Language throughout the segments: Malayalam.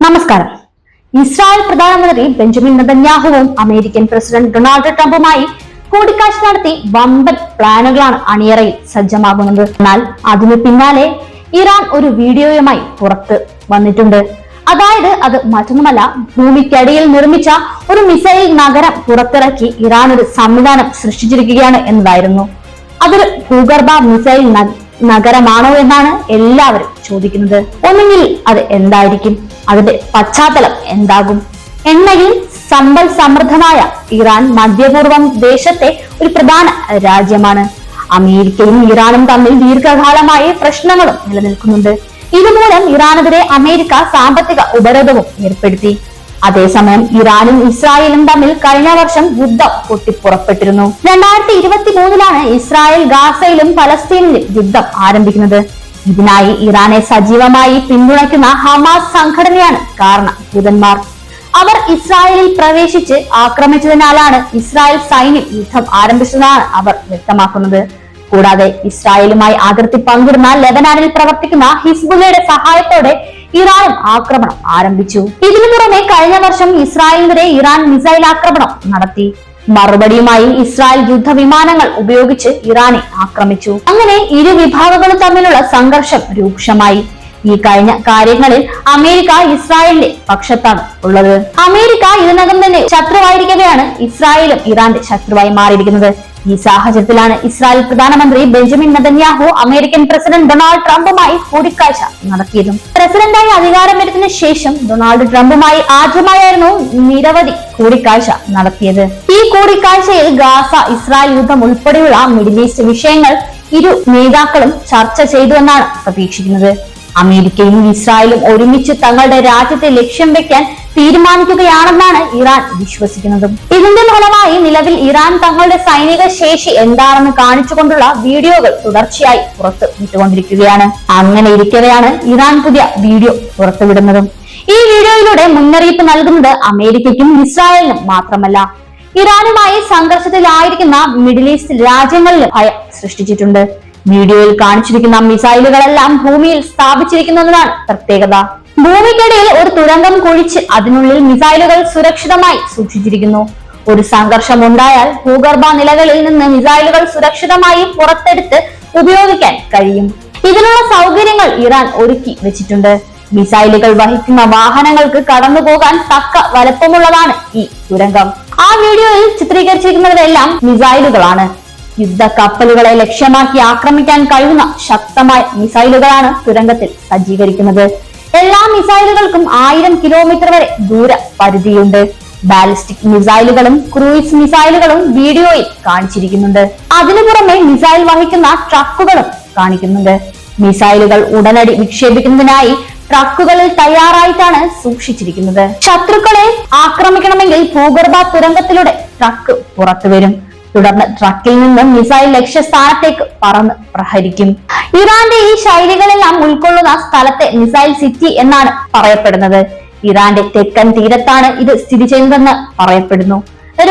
നമസ്കാരം. ഇസ്രായേൽ പ്രധാനമന്ത്രി ബെഞ്ചമിൻ നെതന്യാഹുവും അമേരിക്കൻ പ്രസിഡന്റ് ഡൊണാൾഡ് ട്രംപുമായി കൂടിക്കാഴ്ച നടത്തി വമ്പൻ പ്ലാനുകളാണ് അണിയറയിൽ സജ്ജമാകുന്നത്. എന്നാൽ അതിന് പിന്നാലെ ഇറാൻ ഒരു വീഡിയോയുമായി പുറത്ത് വന്നിട്ടുണ്ട്. അതായത് അത് മറ്റൊന്നുമല്ല ഭൂമിക്കടിയിൽ നിർമ്മിച്ച ഒരു മിസൈൽ നഗരം പുറത്തിറക്കി ഇറാൻ ഒരു സംവിധാനം സൃഷ്ടിച്ചിരിക്കുകയാണ് എന്നതായിരുന്നു. അതൊരു ഭൂഗർഭ മിസൈൽ നഗരമാണോ എന്നാണ് എല്ലാവരും ചോദിക്കുന്നത്. ഒന്നുകിൽ അത് എന്തായിരിക്കും? അതിന്റെ പശ്ചാത്തലം എന്താകും? എണ്ണയിൽ സമ്പൽ സമൃദ്ധമായ ഇറാൻ മധ്യപൂർവം ദേശത്തെ ഒരു പ്രധാന രാജ്യമാണ്. അമേരിക്കയും ഇറാനും തമ്മിൽ ദീർഘകാലമായി പ്രശ്നങ്ങളും നിലനിൽക്കുന്നുണ്ട്. ഇതുമൂലം ഇറാനെതിരെ അമേരിക്ക സാമ്പത്തിക ഉപരോധവും ഏർപ്പെടുത്തി. അതേസമയം ഇറാനും ഇസ്രായേലും തമ്മിൽ കഴിഞ്ഞ വർഷം യുദ്ധം പൊട്ടിപ്പുറപ്പെട്ടിരുന്നു. രണ്ടായിരത്തി ഇരുപത്തി മൂന്നിലാണ് ഇസ്രായേൽ ഗാസയിലും പലസ്തീനിലും യുദ്ധം ആരംഭിക്കുന്നത്. ഇതിനായി ഇറാനെ സജീവമായി പിന്തുണയ്ക്കുന്ന ഹമാസ് സംഘടനയാണ് കാരണം ദൂതന്മാർ. അവർ ഇസ്രായേലിൽ പ്രവേശിച്ച് ആക്രമിച്ചതിനാലാണ് ഇസ്രായേൽ സൈന്യം യുദ്ധം ആരംഭിച്ചതെന്നാണ് അവർ വ്യക്തമാക്കുന്നത്. കൂടാതെ ഇസ്രായേലുമായി അതിർത്തി പങ്കിടുന്ന ലെബനാനിൽ പ്രവർത്തിക്കുന്ന ഹിസ്ബുല്ലയുടെ സഹായത്തോടെ ഇറാനും ആക്രമണം ആരംഭിച്ചു. ഇതിനു പുറമെ കഴിഞ്ഞ വർഷം ഇസ്രായേലിനെതിരെ ഇറാൻ മിസൈൽ ആക്രമണം നടത്തി. മറുപടിയുമായി ഇസ്രായേൽ യുദ്ധവിമാനങ്ങൾ ഉപയോഗിച്ച് ഇറാനെ ആക്രമിച്ചു. അങ്ങനെ ഇരു വിഭാഗങ്ങളും തമ്മിലുള്ള സംഘർഷം രൂക്ഷമായി. ഈ കഴിഞ്ഞ കാര്യങ്ങളിൽ അമേരിക്ക ഇസ്രായേലിന്റെ പക്ഷത്താണ് ഉള്ളത്. അമേരിക്ക ഇതിനകം തന്നെ ശത്രുവായിരിക്കവെയാണ് ഇസ്രായേലും ഇറാന്റെ ശത്രുവായി മാറിയിരിക്കുന്നത്. ഈ സാഹചര്യത്തിലാണ് ഇസ്രായേൽ പ്രധാനമന്ത്രി Benjamin Netanyahu American president Donald ട്രംപുമായി കൂടിക്കാഴ്ച നടത്തിയതും. പ്രസിഡന്റായി അധികാരമേറ്റതിനു ശേഷം ഡൊണാൾഡ് ട്രംപുമായി ആദ്യമായായിരുന്നു നിരവധി കൂടിക്കാഴ്ച നടത്തിയത്. ഈ കൂടിക്കാഴ്ചയിൽ ഗാസ ഇസ്രായേൽ യുദ്ധം ഉൾപ്പെടെയുള്ള മിഡിൽ ഈസ്റ്റ് വിഷയങ്ങൾ ഇരു നേതാക്കളും ചർച്ച ചെയ്തുവെന്നാണ് പ്രതീക്ഷിക്കുന്നത്. അമേരിക്കയും ഇസ്രായേലും ഒരുമിച്ച് തങ്ങളുടെ രാജ്യത്തെ ലക്ഷ്യം വെക്കാൻ തീരുമാനിക്കുകയാണെന്നാണ് ഇറാൻ വിശ്വസിക്കുന്നത്. ഇതിന്റെ ഫലമായി നിലവിൽ ഇറാൻ തങ്ങളുടെ സൈനിക ശേഷി എന്താണെന്ന് കാണിച്ചുകൊണ്ടുള്ള വീഡിയോകൾ തുടർച്ചയായി പുറത്തു വിട്ടുകൊണ്ടിരിക്കുകയാണ് അങ്ങനെ ഇരിക്കവെയാണ് ഇറാൻ പുതിയ വീഡിയോ പുറത്തുവിടുന്നതും. ഈ വീഡിയോയിലൂടെ മുന്നറിയിപ്പ് നൽകുന്നത് അമേരിക്കയ്ക്കും ഇസ്രായേലിനും മാത്രമല്ല. ഇറാനുമായി സംഘർഷത്തിലായിരിക്കുന്ന മിഡിൽ ഈസ്റ്റ് രാജ്യങ്ങളിലും ഭയം സൃഷ്ടിച്ചിട്ടുണ്ട്. വീഡിയോയിൽ കാണിച്ചിരിക്കുന്ന മിസൈലുകളെല്ലാം ഭൂമിയിൽ സ്ഥാപിച്ചിരിക്കുന്നതാണ് പ്രത്യേകത. ഭൂമിക്കിടയിൽ ഒരു തുരങ്കം കുഴിച്ച് അതിനുള്ളിൽ മിസൈലുകൾ സുരക്ഷിതമായി സൂക്ഷിച്ചിരിക്കുന്നു. ഒരു സംഘർഷം ഉണ്ടായാൽ ഭൂഗർഭ നിലകളിൽ നിന്ന് മിസൈലുകൾ സുരക്ഷിതമായി പുറത്തെടുത്ത് ഉപയോഗിക്കാൻ കഴിയും. ഇതിനുള്ള സൗകര്യങ്ങൾ ഇറാൻ ഒരുക്കി വെച്ചിട്ടുണ്ട്. മിസൈലുകൾ വഹിക്കുന്ന വാഹനങ്ങൾക്ക് കടന്നുപോകാൻ തക്ക വലപ്പമുള്ളതാണ് ഈ തുരങ്കം. ആ വീഡിയോയിൽ ചിത്രീകരിച്ചിരിക്കുന്നതെല്ലാം മിസൈലുകളാണ്. യുദ്ധ കപ്പലുകളെ ലക്ഷ്യമാക്കി ആക്രമിക്കാൻ കഴിയുന്ന ശക്തമായ മിസൈലുകളാണ് തുരങ്കത്തിൽ സജ്ജീകരിക്കുന്നത്. എല്ലാ മിസൈലുകൾക്കും ആയിരം കിലോമീറ്റർ വരെ ദൂര പരിധിയുണ്ട്. ബാലിസ്റ്റിക് മിസൈലുകളും ക്രൂയിസ് മിസൈലുകളും വീഡിയോയിൽ കാണിച്ചിരിക്കുന്നുണ്ട്. അതിനു പുറമെ മിസൈൽ വഹിക്കുന്ന ട്രക്കുകളും കാണിക്കുന്നുണ്ട്. മിസൈലുകൾ ഉടനടി വിക്ഷേപിക്കുന്നതിനായി ട്രക്കുകളിൽ തയ്യാറായിട്ടാണ് സൂക്ഷിച്ചിരിക്കുന്നത്. ശത്രുക്കളെ ആക്രമിക്കണമെങ്കിൽ ഭൂഗർഭ തുരങ്കത്തിലൂടെ ട്രക്ക് പുറത്തു വരും തുടർന്ന് ട്രക്കിൽ നിന്നും മിസൈൽ ലക്ഷ്യസ്ഥാനത്തേക്ക് പറന്ന് പ്രഹരിക്കും. ഇറാന്റെ ഈ ശൈലികളെല്ലാം ഉൾക്കൊള്ളുന്ന സ്ഥലത്തെ മിസൈൽ സിറ്റി എന്നാണ് പറയപ്പെടുന്നത്. ഇറാന്റെ തെക്കൻ തീരത്താണ് ഇത് സ്ഥിതി ചെയ്യുന്നതെന്ന് പറയപ്പെടുന്നു.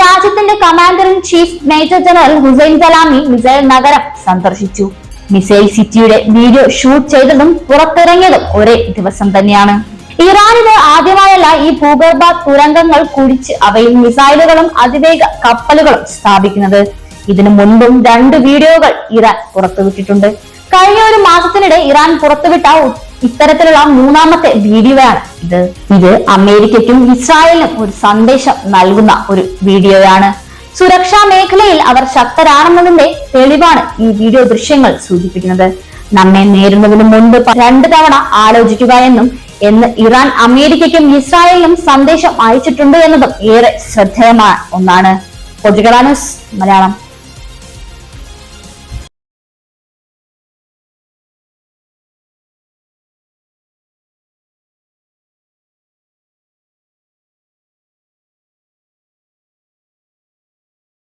രാജ്യത്തിന്റെ commander in chief major general Hussein Salami missile നഗരം സന്ദർശിച്ചു. മിസൈൽ സിറ്റിയുടെ വീഡിയോ ഷൂട്ട് ചെയ്തതും പുറത്തിറങ്ങിയതും ഒരേ ദിവസം തന്നെയാണ്. ഇറാനിത് ആദ്യമായല്ല ഈ ഭൂഗർഭ തുരങ്കങ്ങൾ കുഴിച്ച് അവയിൽ മിസൈലുകളും അതിവേഗ കപ്പലുകളും സ്ഥാപിക്കുന്നത്. ഇതിനു മുൻപും രണ്ട് വീഡിയോകൾ ഇറാൻ പുറത്തുവിട്ടിട്ടുണ്ട്. കഴിഞ്ഞ ഒരു മാസത്തിനിടെ ഇറാൻ പുറത്തുവിട്ട ഇത്തരത്തിലുള്ള മൂന്നാമത്തെ വീഡിയോയാണ് ഇത്. ഇത് അമേരിക്കയ്ക്കും ഇസ്രായേലിനും ഒരു സന്ദേശം നൽകുന്ന ഒരു വീഡിയോയാണ്. സുരക്ഷാ മേഖലയിൽ അവർ ശക്തരാണെന്നതിന്റെ തെളിവാണ് ഈ വീഡിയോ ദൃശ്യങ്ങൾ സൂചിപ്പിക്കുന്നത്. നമ്മെ നേരിടുന്നതിന് മുൻപ് രണ്ടു തവണ ആലോചിക്കുക എന്നും എന്ന് ഇറാൻ അമേരിക്കയ്ക്കും ഇസ്രായേലിനും സന്ദേശം അയച്ചിട്ടുണ്ട് എന്നതും ഏറെ ശ്രദ്ധേയമായ ഒന്നാണ്. പൊതുകളാനുസ് മലയാളം.